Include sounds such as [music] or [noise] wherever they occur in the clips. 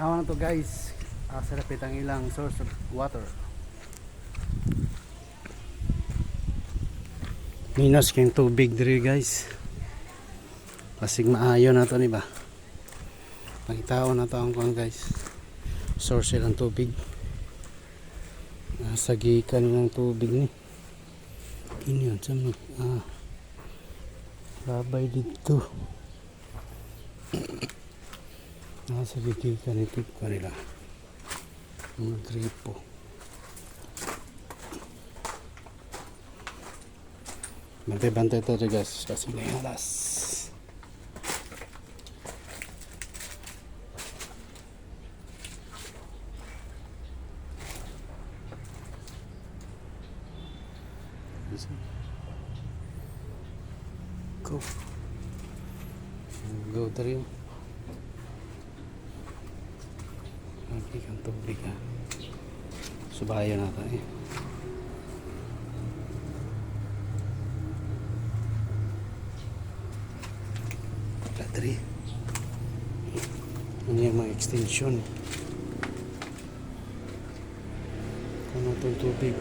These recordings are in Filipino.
Tanawa na to guys. Ah, sa lapit ang ilang source of water. Minus kayong tubig diri guys. Kasig maayo na to ni ba? Pangitao na to ang kuan guys. Source ng tubig. Nasa gikan ng tubig ni. Kini yun sa mag ah. Labay dito. Nasa gikan ito kanila. Mga gripo. Bantay-bantay to guys kasi may halas. Go. Go tayo. Hindi kang tubig ha. Subayan natin eh. Battery. Ano yung mga extension? Ano itong tubig?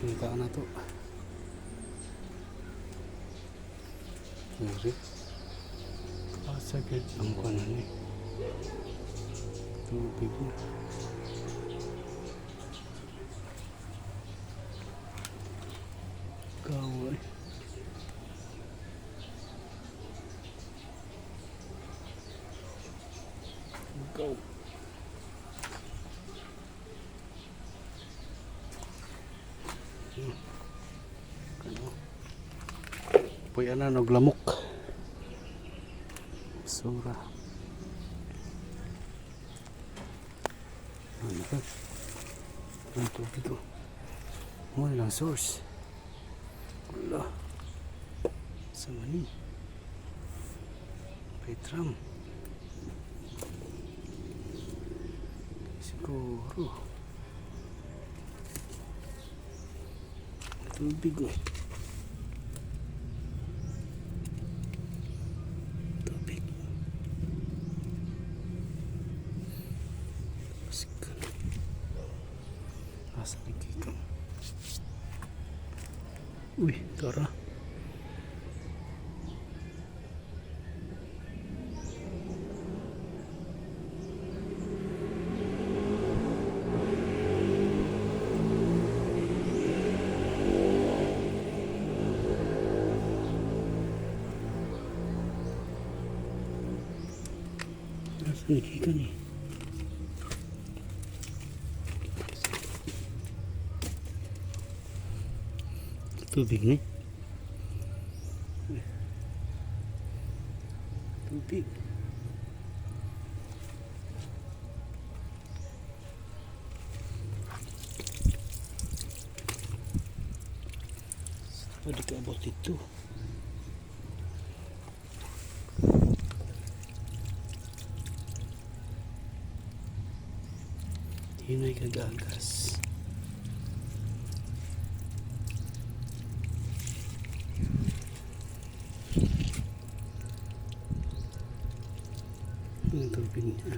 Kita na to. Sorry. Kasagad ang kanan eh. Tubig na. Kawal. Go. Ano? Puy ana nog lamok. Sura. Ano ka? Ang tubig ko. Oh, ilang source. Wala. Sa mani. Petram. Siguro. Tubig oh. Tubig. Pasikan. Asa ni Kikang? Uy, tara. Asa ni Kikang eh? Tubig ni. Tubig. Pwede ka abot ito. Hinay kagagas. Yung tubig niya.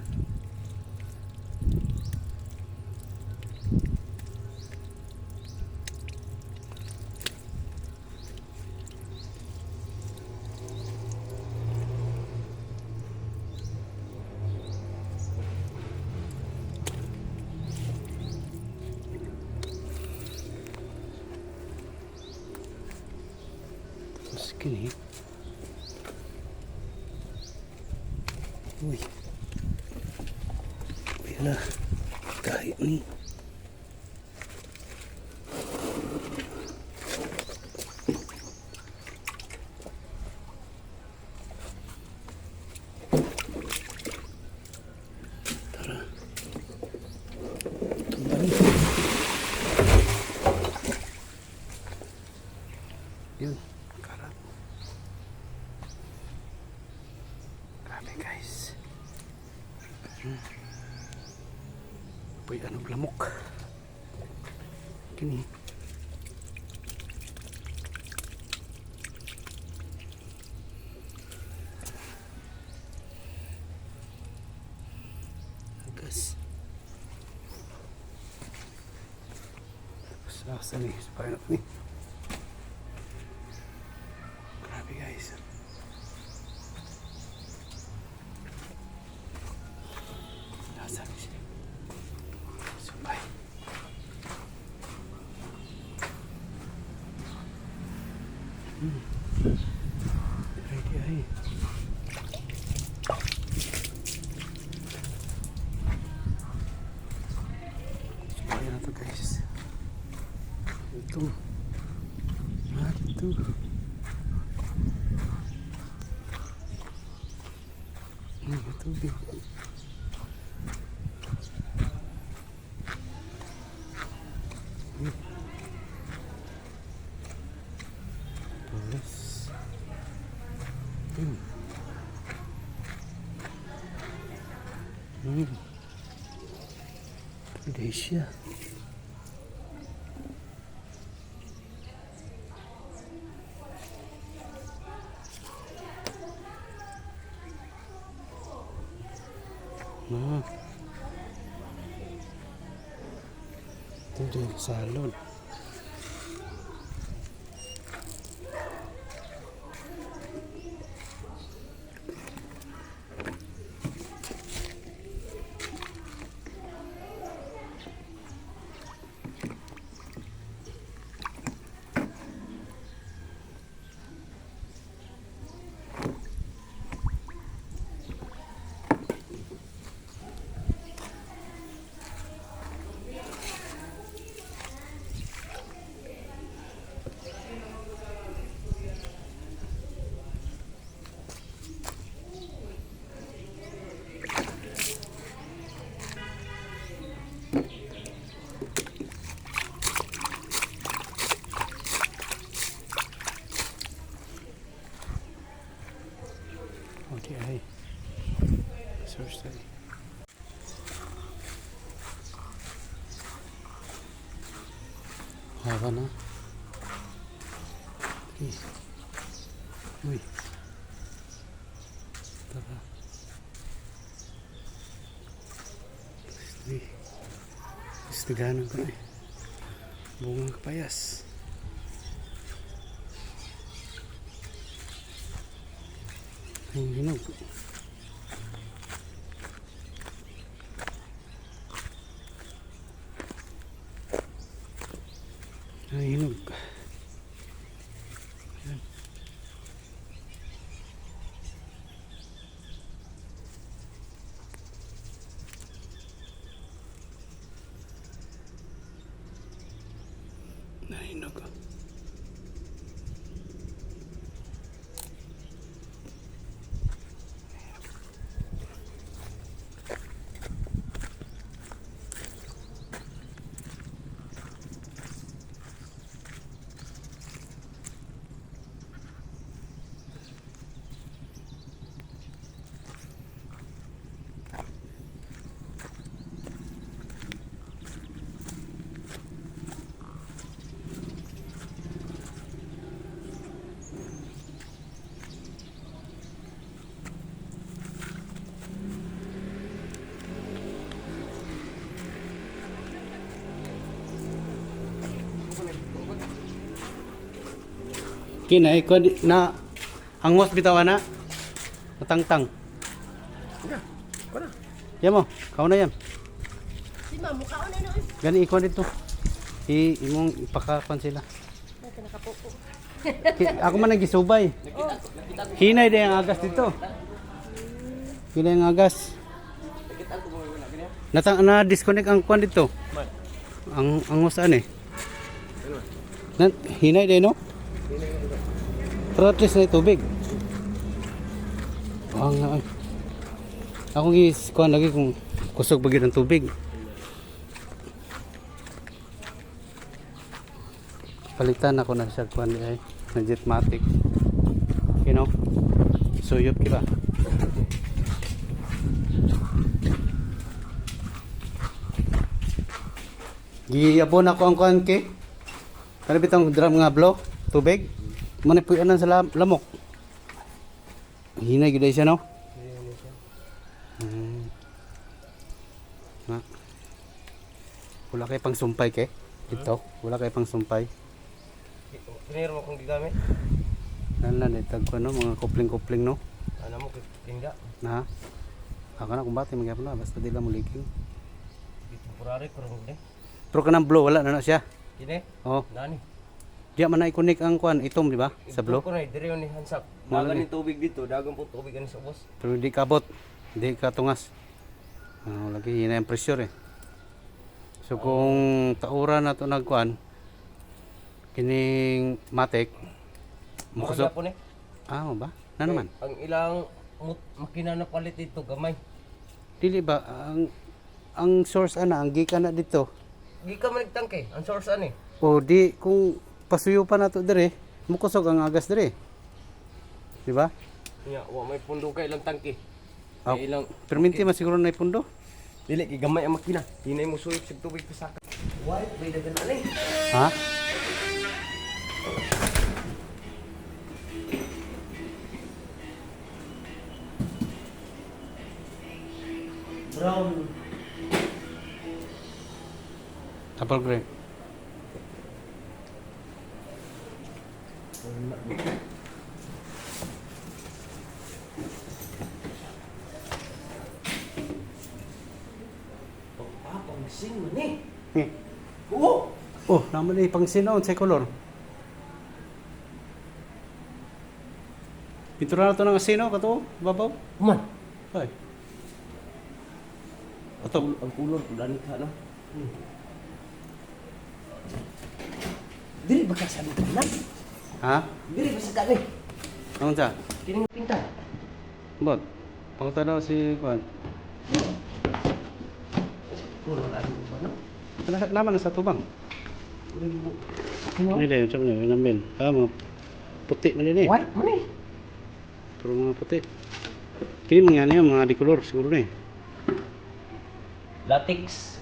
Tapos kini. Uy. Uy, hala. Kahit ni. Tara. Tumbali. Yun. Karat. Grabe guys. Hmm. Uy, ano lamok. Kini. Lasa ni, supaya na ni. Grabe guys. Lasa ni siya. Supay. Hmm. Ready ay. Supaya na to guys. Ito. Ah, ito. Hmm, tubig. Hmm. Tulis. Hmm. Hmm. Siya. Ah. Ito din, salon. Okay, ay. Search tayo. Haba na. Okay. Uy. Tara. Uy. Istiganan ko na eh. Bungang kapayas. Ang hinog. Ang ないのか。Kung di- na angos bitaw na. Matangtang. Yan mo, kau na yan. Si mukha ko na noon. Gani ikaw dito. I imong ipakapan sila. Ako man nagisubay. Hinay din ang agas dito. Hinay ang agas. Natang na disconnect ang kwan dito. Ang ang saan eh? Na, hinay din no? Pero at least na tubig. Ang nga. Ako gis kuan lagi kung kusog bagid ang tubig. Palitan ako na siya kuan ay na jetmatic. You know? Suyop kiba. Giyabon ako ang kuan ke. Ano bitang drum nga blow? Tubig? Mana puyanan sa lam- lamok. Hinay gid siya no? Hmm. Ha? Wala kay pang sumpay ke? Ito, wala kay pang sumpay. Pinero mo kung gigamit. Nalan itag ko no, mga kupling-kupling no. Ano mo, tinda. Na. Ako na kumbati magyapon na basta di lang mo leaking. Di temporary, kurang gede. Pero kanang blow wala na na siya. Kini, Oh, nani. Di man na i-connect ang kwan itom di ba? Sa blow. Ko na, dire ni hansak. Dagan ni. tubig dito, dagan po tubig ani sa ubos. Pero di kabot. Di ka tungas. Ano lagi yun na yung pressure eh. So kung taura na to nagkuan kining matik mukusok. po ni. Ah, mo ba? Na naman. Ang ilang makina na palit dito, gamay. Dili ba ang ang source ana ang gikan na dito. Di ka man nagtangke, ang source ani. O di kung pasuyo pa na to dire, mukusog ang agas dire. Di ba? Nya, wa may pundo kay ilang tangke. Kay ilang Perminti masiguro na ipundo. dili kay gamay ang makina. Hinay mo suyop sig tubig sa saka. Why? May dagan na ni. Ha? Brown. Apple gray. Ah, pangsin mo ni. Eh. Oo. Oh, naman ni pang sinaon sa color. Pintura na to ng asino kato, babaw. Man, Ay. Ato, ang kulor dani ka no. Dili ba ka sa na? ha? Dili ba sa kani? Ano sa? Kini nga pinta. Bot. Pangta daw si Kwan. Kulor ano ba no? Nasa- Naman na sa tubang. Hindi din, sabi niya, namin. Ah, mga puti man din eh. What? Mani? Pero mga puti. Kini mga ano yun, mga dikolor siguro na eh. Latex.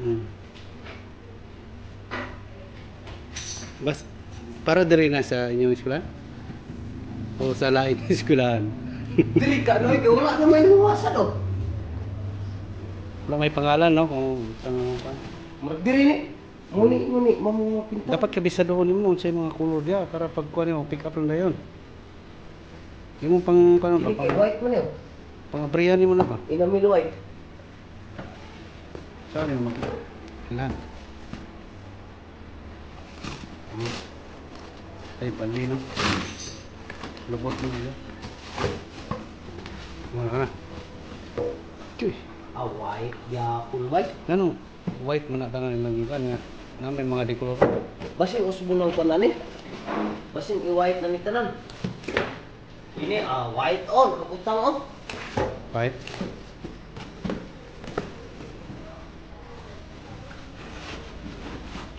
Hmm. Bas, para diri na sa inyong eskwelahan? O sa lain eskwelahan? Dili ka no, wala na may luwasan oh. Wala may pangalan, no? Kung ano pa. Murag diri ni. Muni muni mamu pinta. Dapat kabisadoon mo sa mga kulor dia para pag kuha mo pick up lang na yun. Yung mo pang pang pang, white man yun. pang abrihan mo na ba? Inamil white. Saan mo? Ilan? Ay, pali no? Lubot mo nila. Wala na. Cuy, Ah, white. Ya, full white. ano? White mo na tangan ng iban nga. Namin mga dikolor. Basin usbo ng panani. Basin i-white na ni tanan. Ini ah white on, kabutang on. White?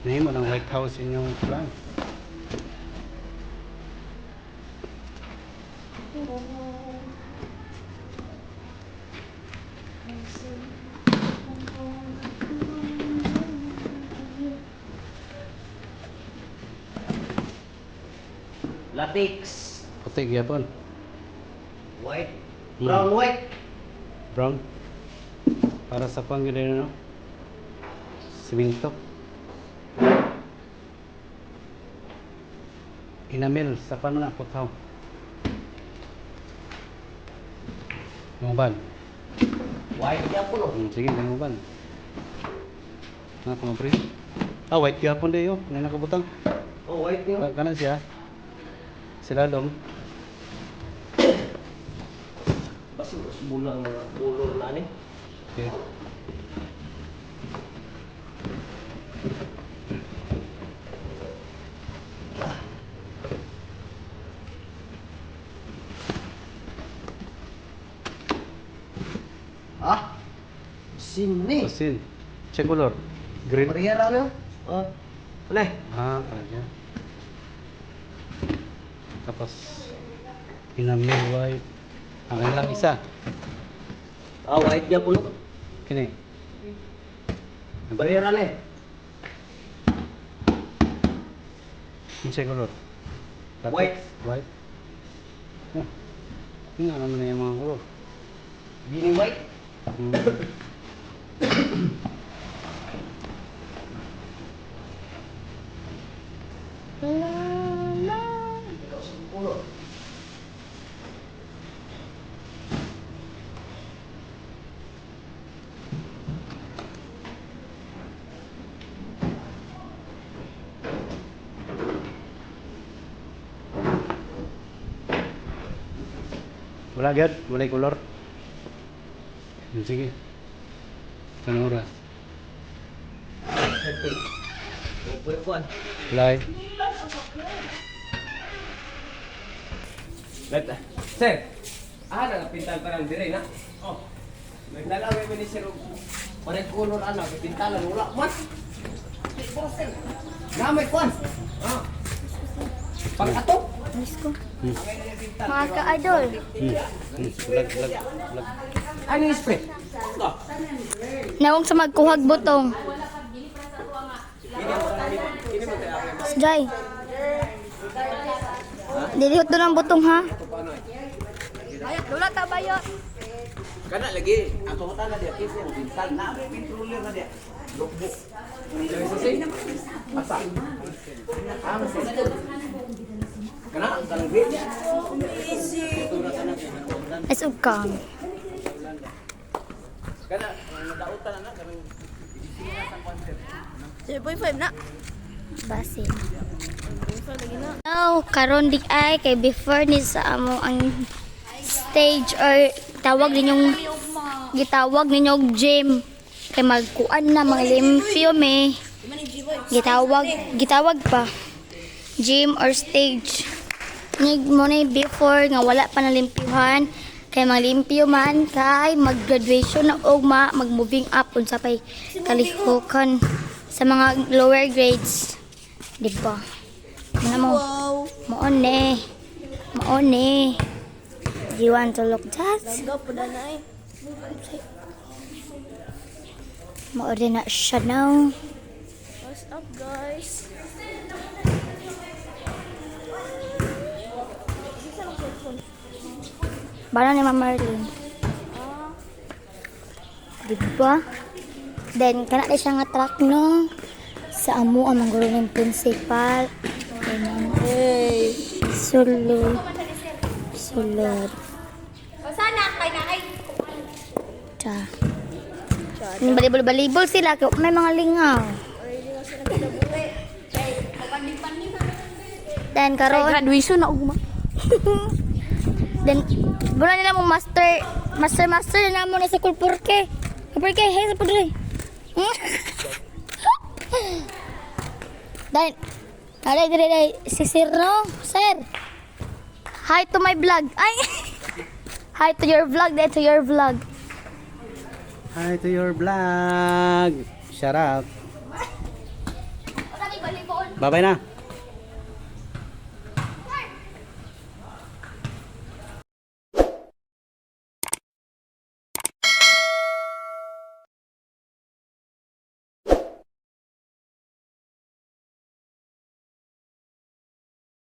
Name mo ng White House inyong plan. Latex. Puti gyapon. White. Hmm. Brown white. Brown. Para sa pang no? Siminto. Inamil sa paano na putaw. Nguban. White ya po no. Hmm, sige, nguban. Na mga pre. Ah, white gyapon de yo. Ngay nakabutang. Oh, white niyo. Ka- Kanan siya. Sila dong. Basin usbo ng mga color na ni. Okay. Ah. Sin ni. Pasin. Check color. Green. Maria ra no. Oh. Ole. Ah, kaya. Tapos, inamil white. Akin lang isa. Ah, white ya po no. Kini. Maria ra ni. Yung check color. White. White. Oh. Tingnan naman na yung mga color. Gini white. Hmm. Wala gad, wala color. Sige. Upoy kuan. Wala eh. Beta. Sir. Ah, nakapintal pa lang dire na. Oh. May dalawin mo ni sir. Parang color ano, pintalan wala man. Gamay kuan. Ah. Pag ato. Mga ka-idol. Hmm. Hmm. Lag, lag, lag. Ano yung spray? Nawang sa magkuhag butong. Jai. Dilihot doon ang butong ha. Bayot, lula ta bayot. Kana lagi, ang tungkol na dia kisa yung pintal na, may pintulir na dia. Lukbo. Asa? Ah, mas Kana ang kalbi. As. Kana nadautan na kanang 0.5 na. Basin. 0.5 lagi na. Now, karon di ay kay before ni sa amo ang stage or tawag ninyong gitawag ninyong gym kay magkuan na mga limpyo me gitawag gitawag pa gym or stage ni mo na before nga wala pa nalimpyuhan kay malimpyo man kay mag-graduation na og ma mag-moving up unsa pay kalihukan sa mga lower grades di ba ano mo Moon eh. Moon eh. Do you want to look that? Eh. Maori na siya now. What's up guys? Bala ni Mama Marlene. Diba? Then, kana na siya nga track no. Sa amo ang mga ng principal. Hey. Sulod. Sulod. Sana kay na ay. Ta. Balibol-balibol sila. May mga lingaw. Then, karoon. Graduation na ugma. Then, bulan nila mo master, master, master na mo na sa kulpurke. Kulpurke, hey, sa pudre. Dan, alay, dire, dire, si Sir, no? Sir, hi to my vlog. Ay, [laughs] hi to your vlog, then to your vlog. Hi to your vlog. Shout out. Bye-bye na.